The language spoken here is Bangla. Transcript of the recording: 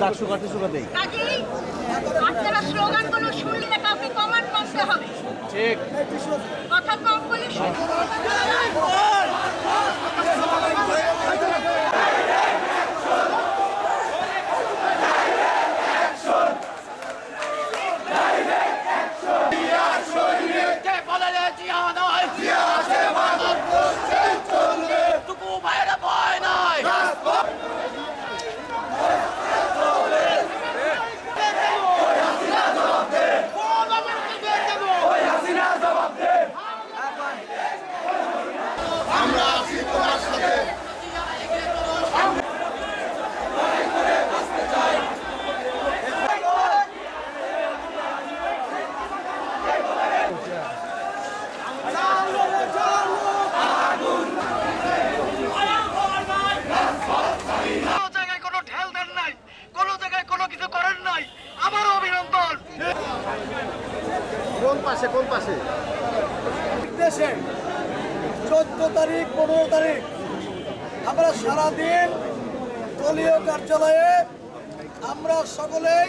দাগ শুকাতে শুকাতেই। আপনারা স্লোগানগুলো শুনলে কাউকে কমান মানতে হবে। ঠিক। কথা কম বলে কোন পাশে কোন পাশে? দেশে চোদ্দ তারিখ, পনেরো তারিখ। আমরা সারাদিন দলীয় কার্যালয়ে আমরা সকলেই